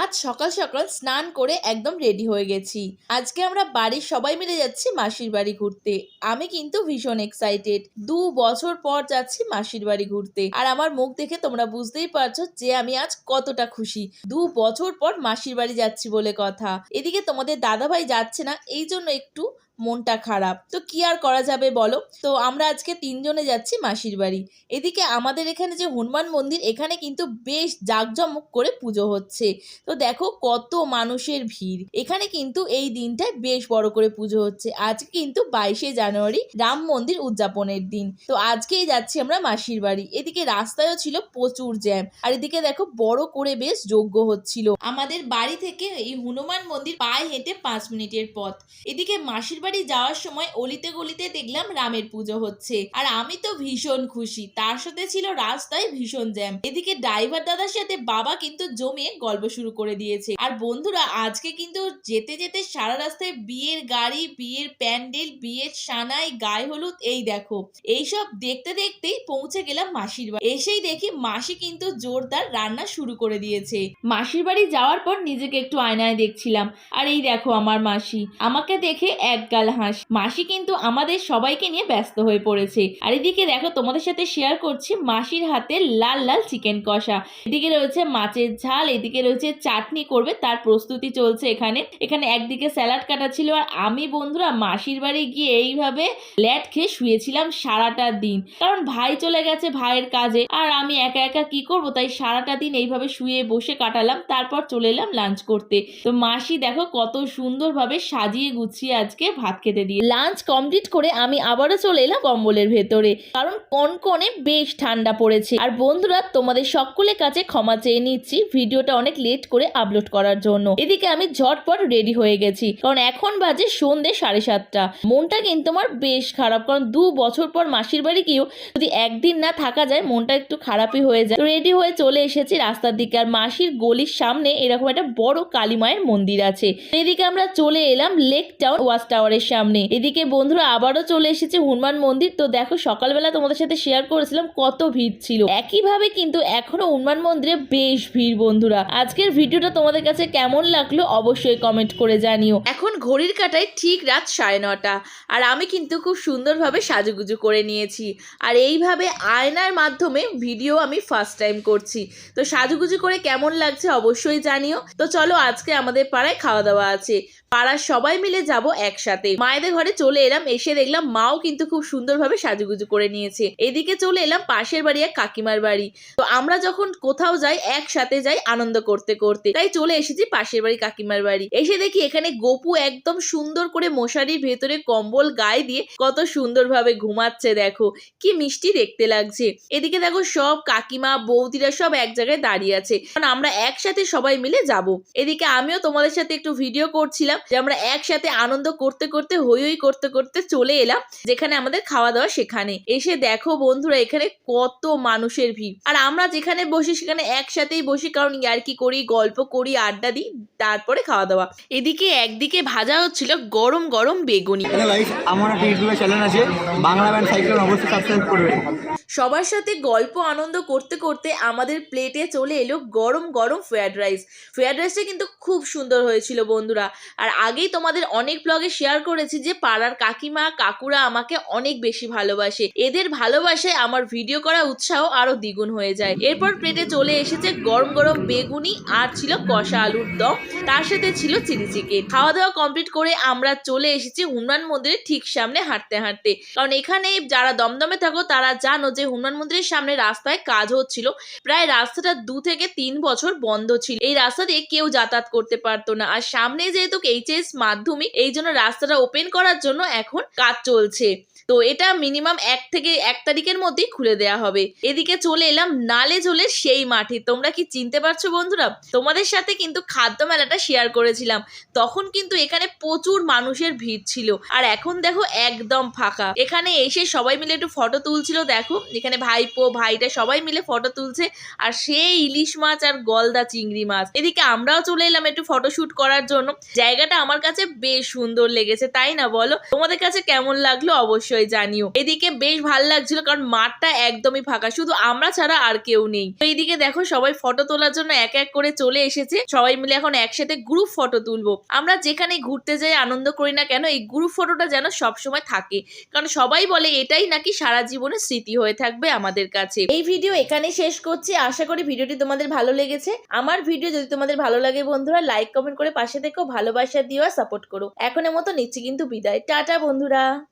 আজ সকাল সকাল স্নান করে একদম রেডি হয়ে গেছি। আজকে আমরা বাড়ির সবাই মিলে যাচ্ছি মাসির বাড়ি ঘুরতে। আমি কিন্তু ভীষণ এক্সাইটেড দু বছর পর যাচ্ছি মাসির বাড়ি ঘুরতে। আর আমার মুখ দেখে তোমরা বুঝতেই পারছ যে আমি আজ কতটা খুশি। দু বছর পর মাসির বাড়ি যাচ্ছি বলে কথা। এদিকে তোমাদের দাদাভাই যাচ্ছে না এই জন্য একটু মনটা খারাপ। তো কি আর করা যাবে বলো? তো আমরা আজকে তিনজনে যাচ্ছি মাসির বাড়ি। এদিকে আমাদের এখানে যে হনুমান মন্দির, এখানে কিন্তু বেশ জাঁকজমক করে পুজো হচ্ছে। তো দেখো কত মানুষের ভিড়। এখানে কিন্তু এই দিনটায় বেশ বড় করে পুজো হচ্ছে। আজকে কিন্তু বাইশে জানুয়ারি রাম মন্দির উদযাপনের দিন। তো আজকেই যাচ্ছি আমরা মাসির বাড়ি। এদিকে রাস্তায়ও ছিল প্রচুর জ্যাম। আর এদিকে দেখো বড় করে বেশ যোগ্য হচ্ছিল। আমাদের বাড়ি থেকে এই হনুমান মন্দির পায়ে হেঁটে পাঁচ মিনিটের পথ। এদিকে মাসির বাড়ি যাওয়ার সময় অলিতে গলিতে দেখলাম রামের পুজো হচ্ছে। আর আমি তো ভীষণ খুশি। তার সাথে ছিল রাস্তায় ভীষণ জ্যাম। এদিকে ড্রাইভার দাদার সাথে বাবা কিন্তু জমিয়ে গল্প শুরু করে দিয়েছে। আর বন্ধুরা, আজকে কিন্তু যেতে যেতে সারা রাস্তায় বিয়ের গাড়ি, বিয়ের প্যান্ডেল, বিয়ের সানাই, গায়ে হলুদ, এই দেখো। এইসব দেখতে দেখতেই পৌঁছে গেলাম মাসির বাড়ি। এসেই দেখি মাসি কিন্তু জোরদার রান্না শুরু করে দিয়েছে। মাসির বাড়ি যাওয়ার পর নিজেকে একটু আয়নায় দেখছিলাম। আর এই দেখো আমার মাসি। আমাকে দেখে এক গাল হাস। মাসি কিন্তু আমাদের সবাইকে নিয়ে ব্যস্ত হয়ে পড়েছে। আর এদিকে দেখো, তোমাদের সাথে শেয়ার করছি মাসির হাতে লাল লাল চিকেন কষা। এদিকে রয়েছে মাছের ঝাল, এদিকে রয়েছে চাটনি করবে, তার প্রস্তুতি চলছে এখানে। এখানে একদিকে স্যালাড কাটা ছিল, আর আমি বন্ধুরা মাসির বাড়ি গিয়ে এইভাবে ল্যাট খেয়ে শুয়েছিলাম সারাটা দিন। কারণ ভাই চলে গেছে ভাইয়ের কাজে, আর আমি একা একা কি করব? তাই সারাটা দিন এইভাবে শুয়ে বসে কাটালাম, তারপর চলে এলাম লাঞ্চ করতে। তো মাসি দেখো কত সুন্দরভাবে সাজিয়ে গুছিয়ে আজকে ভাত খেতে দিয়ে লাঞ্চ কমপ্লিট করে আমি আবারও চলে এলাম কম্বলের ভেতরে। কারণ কনকনে বেশ ঠান্ডা পড়েছে। আর বন্ধুরা, তোমাদের সকলের কাছে ক্ষমা চেয়ে নিচ্ছি ভিডিওটা অনেক লেট করে আপলোড করার জন্য। এদিকে আমি ঝটপট রেডি হয়ে গেছি। কারণ এখন বাজে সন্ধে সাড়ে সাতটা। মনটা কিন্তু আমার বেশ খারাপ। কারণ দু বছর পর মাসির বাড়ি গিয়েও যদি একদিন না থাকা যায়, মনটা একটু খারাপই হয়ে যায়। রেডি হয়ে চলে এসেছি রাস্তার দিকে। আর মাসির গলির সামনে এরকম একটা বড় কালী মায়ের মন্দির আছে। এদিকে আমরা চলে এলাম লেক টাউন ওয়াচ টাওয়ারের সামনে। এদিকে বন্ধুরা আবারও চলে এসেছে হনুমান মন্দির। তো দেখো, সকালবেলা তোমাদের সাথে শেয়ার করেছিলাম, কত ভিড় ছিল। একইভাবে কিন্তু এখনও হনুমান মন্দিরে বেশ ভিড় বন্ধুরা। আজকের ভিডিওটা তোমাদের কাছে কেমন লাগল অবশ্যই কমেন্ট করে জানিও। এখন ঘড়ির কাটায় ঠিক রাত সাড়ে নটা। আর আমি কিন্তু খুব সুন্দরভাবে সাজুগুজু করে নিয়েছি। আর এইভাবে আয়নার মাধ্যমে ভিডিও আমি ফার্স্ট টাইম করছি। তো সাজুগুজু করে কেমন লাগছে অবশ্যই জানিও। তো চলো আজকে আমাদের পাড়ায় খাওয়া দাওয়া আছে। পাড়ার সবাই মিলে যাব একসাথে। মায়েদের ঘরে চলে এলাম, এসে দেখলাম মাও কিন্তু খুব সুন্দরভাবে সাজুগুজু করে নিয়েছে। এদিকে চলে এলাম পাশের বাড়ি এক কাকিমার বাড়ি। তো আমরা যখন কোথাও যাই, একসাথে যাই আনন্দ করতে করতে। তাই চলে এসেছি পাশের বাড়ি কাকিমার বাড়ি। এসে দেখি এখানে গপু একদম সুন্দর করে মশারির ভেতরে কম্বল গায়ে দিয়ে কত সুন্দরভাবে ঘুমাচ্ছে দেখো। কি মিষ্টি দেখতে লাগছে। এদিকে দেখো সব কাকিমা, বৌদিরা সব এক জায়গায় দাঁড়িয়ে আছে। কারণ আমরা একসাথে সবাই মিলে যাব। এদিকে আমিও তোমাদের সাথে একটু ভিডিও করছিলাম। যে আমরা একসাথে আনন্দ করতে করতে হই হই করতে করতে চলে এলাম, যেখানে আমাদের খাওয়া দাওয়া সেখানে। এসে দেখো বন্ধুরা, এখানে কত মানুষের ভিড়। আর আমরা যেখানে বসি সেখানে একসাথেই বসি, কারণ ইয়ার্কি করি, গল্প করি, আড্ডা দিই, তারপরে খাওয়া দাওয়া এদিকে একদিকে ভাজা হচ্ছিল গরম গরম বেগুনি। আমার ইউটিউবে চ্যানেল আছে, বাংলা ব্যান্ড সাইকেল অবশ্যই সাবস্ক্রাইব করবেন সবার সাথে গল্প, আনন্দ করতে করতে আমাদের প্লেটে চলে এলো গরম গরম ফ্রায়েড রাইস ফ্রায়েড রাইসটা কিন্তু খুব সুন্দর হয়েছিল বন্ধুরা। আর আগেই তোমাদের অনেক ব্লগে শেয়ার করেছি যে পাড়ার কাকিমা, কাকুরা আমাকে অনেক বেশি ভালোবাসে। এদের ভালোবাসায় আমার ভিডিও করা উৎসাহ আরও দ্বিগুণ হয়ে যায়। এরপর প্লেটে চলে এসেছে গরম গরম বেগুনি আর ছিল কষা আলুর দম। তার সাথে ছিল চিলি চিকেন খাওয়া দাওয়া কমপ্লিট করে আমরা চলে এসেছি হনুমান মন্দিরের ঠিক সামনে হাঁটতে হাঁটতে। কারণ এখানে যারা দমদমে থাকো তারা জানো যে হনুমান মন্দিরের সামনে রাস্তায় কাজ হচ্ছিল। প্রায় রাস্তাটা দু থেকে তিন বছর বন্ধ ছিল। এই রাস্তা দিয়ে কেউ যাতায়াত করতে পারতো না। আর সামনে যেহেতু এইচএস মাধ্যমিক, এই জন্য রাস্তাটা ওপেন করার জন্য এখন কাজ চলছে। তো এটা মিনিমাম এক থেকে এক তারিখের মধ্যেই খুলে দেয়া হবে। এদিকে চলে এলাম নালে ঝোলের সেই মাঠে। তোমরা কি চিনতে পারছ বন্ধুরা? তোমাদের সাথে কিন্তু খাদ্য মেলাটা শেয়ার করেছিলাম। তখন কিন্তু এখানে প্রচুর মানুষের ভিড় ছিল। আর এখন দেখো একদম ফাঁকা। এখানে এসে সবাই মিলে একটু ফটো তুলছিল, দেখো। এখানে ভাইপো ভাইটা সবাই মিলে ফটো তুলছে আর সেই ইলিশ মাছ আর গলদা চিংড়ি মাছ। এদিকে আমরাও চলে এলাম একটু ফটোশুট করার জন্য। জায়গাটা আমার কাছে বেশ সুন্দর লেগেছে, তাই না বলো? তোমাদের কাছে কেমন লাগল অবশ্যই জানিও। এদিকে বেশ ভালো লাগছিল কারণ মাঠটা একদমই ফাঁকা, শুধু আমরা ছাড়া আর কেউ নেই। তো এইদিকে দেখো সবাই ফটো তোলার জন্য এক এক করে চলে এসেছে। সবাই মিলে এখন একসাথে গ্রুপ ফটো তুলবো। আমরা যেখানে ঘুরতে যাই, আনন্দ করি না কেন, এই গ্রুপ ফটোটা যেন সবসময় থাকে। কারণ সবাই বলে এটাই নাকি সারা জীবনে স্মৃতি হয়ে থাকবে আমাদের কাছে। এই ভিডিও এখানে শেষ করছি। আশা করি ভিডিওটি তোমাদের ভালো লেগেছে। আমার ভিডিও যদি তোমাদের ভালো লাগে বন্ধুরা লাইক কমেন্ট করে পাশে দেখো ভালোবাসা দিও সাপোর্ট করো। এখনের মতো নিচ্ছি কিন্তু বিদায়। টাটা বন্ধুরা।